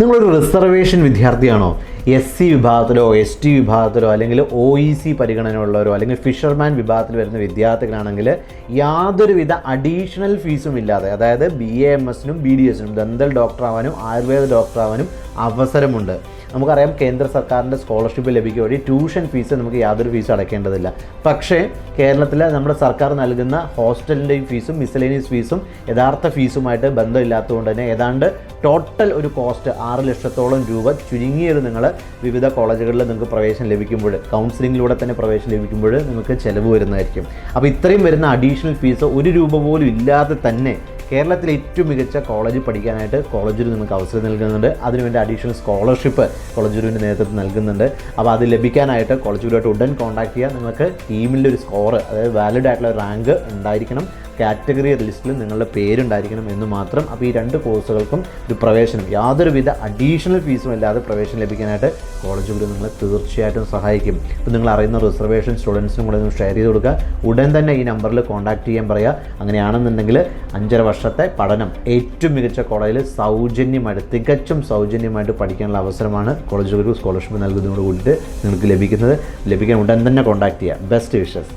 നിങ്ങളൊരു റിസർവേഷൻ വിദ്യാർത്ഥിയാണോ? S C വിഭാഗത്തിലോ എസ് ടി വിഭാഗത്തിലോ അല്ലെങ്കിൽ ഒ ഇ സി പരിഗണനയുള്ളവരോ അല്ലെങ്കിൽ ഫിഷർമാൻ വിഭാഗത്തിൽ വരുന്ന വിദ്യാർത്ഥികളാണെങ്കിൽ യാതൊരുവിധ അഡീഷണൽ ഫീസും ഇല്ലാതെ അതായത് ബി എ എം എസിനും ബി ഡി എസിനും ദന്തൽ ഡോക്ടർ ആവാനും ആയുർവേദ ഡോക്ടറാവാനും അവസരമുണ്ട്. നമുക്കറിയാം കേന്ദ്ര സർക്കാരിന്റെ സ്കോളർഷിപ്പ് ലഭിക്കുക വഴി ട്യൂഷൻ ഫീസ് നമുക്ക് യാതൊരു ഫീസും അടയ്ക്കേണ്ടതില്ല. പക്ഷേ കേരളത്തിലെ നമ്മുടെ സർക്കാർ നൽകുന്ന ഹോസ്റ്റലിന്റെയും ഫീസും മിസലേനിയസ് ഫീസും യഥാർത്ഥ ഫീസുമായിട്ട് ബന്ധമില്ലാത്തതുകൊണ്ട് തന്നെ ഏതാണ്ട് ടോട്ടൽ ഒരു കോസ്റ്റ് ആറ് ലക്ഷത്തോളം രൂപ ചുരുങ്ങിയത് നിങ്ങൾ വിവിധ കോളേജുകളിൽ നിങ്ങൾക്ക് പ്രവേശനം ലഭിക്കുമ്പോൾ കൗൺസിലിങ്ങിലൂടെ തന്നെ പ്രവേശനം ലഭിക്കുമ്പോൾ നിങ്ങൾക്ക് ചിലവ് വരുന്നതായിരിക്കും. അപ്പോൾ ഇത്രയും വരുന്ന അഡീഷണൽ ഫീസ് ഒരു രൂപ പോലും ഇല്ലാതെ തന്നെ കേരളത്തിലെ ഏറ്റവും മികച്ച കോളേജിൽ പഠിക്കാനായിട്ട് കോളേജിൽ നിങ്ങൾക്ക് അവസരം നൽകുന്നുണ്ട്. അതിനുവേണ്ടി അഡീഷണൽ സ്കോളർഷിപ്പ് കോളേജ് ഗുരുവിന്റെ നേതൃത്വത്തിൽ നൽകുന്നുണ്ട്. അപ്പോൾ അത് ലഭിക്കാനായിട്ട് കോളേജ് ഗുരുവായിട്ട് ഉടൻ കോൺടാക്ട് ചെയ്യുക നിങ്ങൾക്ക് ടീമിന്റെ ഒരു സ്കോർ അതായത് വാലിഡ് ആയിട്ടുള്ള റാങ്ക് ഉണ്ടായിരിക്കണം. കാറ്റഗറി ലിസ്റ്റിൽ നിങ്ങളുടെ പേരുണ്ടായിരിക്കണം എന്ന് മാത്രം. അപ്പോൾ ഈ രണ്ട് കോഴ്സുകൾക്കും ഒരു പ്രവേശനം. യാതൊരുവിധ അഡീഷണൽ ഫീസും ഇല്ലാതെ പ്രവേശനം ലഭിക്കാനായിട്ട് കോളേജ് കൂടി നിങ്ങളെ തീർച്ചയായിട്ടും സഹായിക്കും. അപ്പോൾ നിങ്ങൾ അറിയുന്ന റിസർവേഷൻ സ്റ്റുഡൻസിനും കൂടെ ഒന്ന് ഷെയർ ചെയ്ത് കൊടുക്കുക. ഉടൻ തന്നെ ഈ നമ്പറിൽ കോൺടാക്ട് ചെയ്യാൻ പറയുക. അങ്ങനെയാണെന്നുണ്ടെങ്കിൽ അഞ്ചര വർഷത്തെ പഠനം ഏറ്റവും മികച്ച കോളേജിൽ സൗജന്യമായിട്ട് തികച്ചും സൗജന്യമായിട്ട് പഠിക്കാനുള്ള അവസരമാണ് കോളേജ് ഗുരു സ്കോളർഷിപ്പ് നൽകുന്നതോട് കൂടിയിട്ട് നിങ്ങൾക്ക് ലഭിക്കുന്നത്. ലഭിക്കാൻ ഉടൻ തന്നെ കോൺടാക്ട് ചെയ്യുക. Best wishes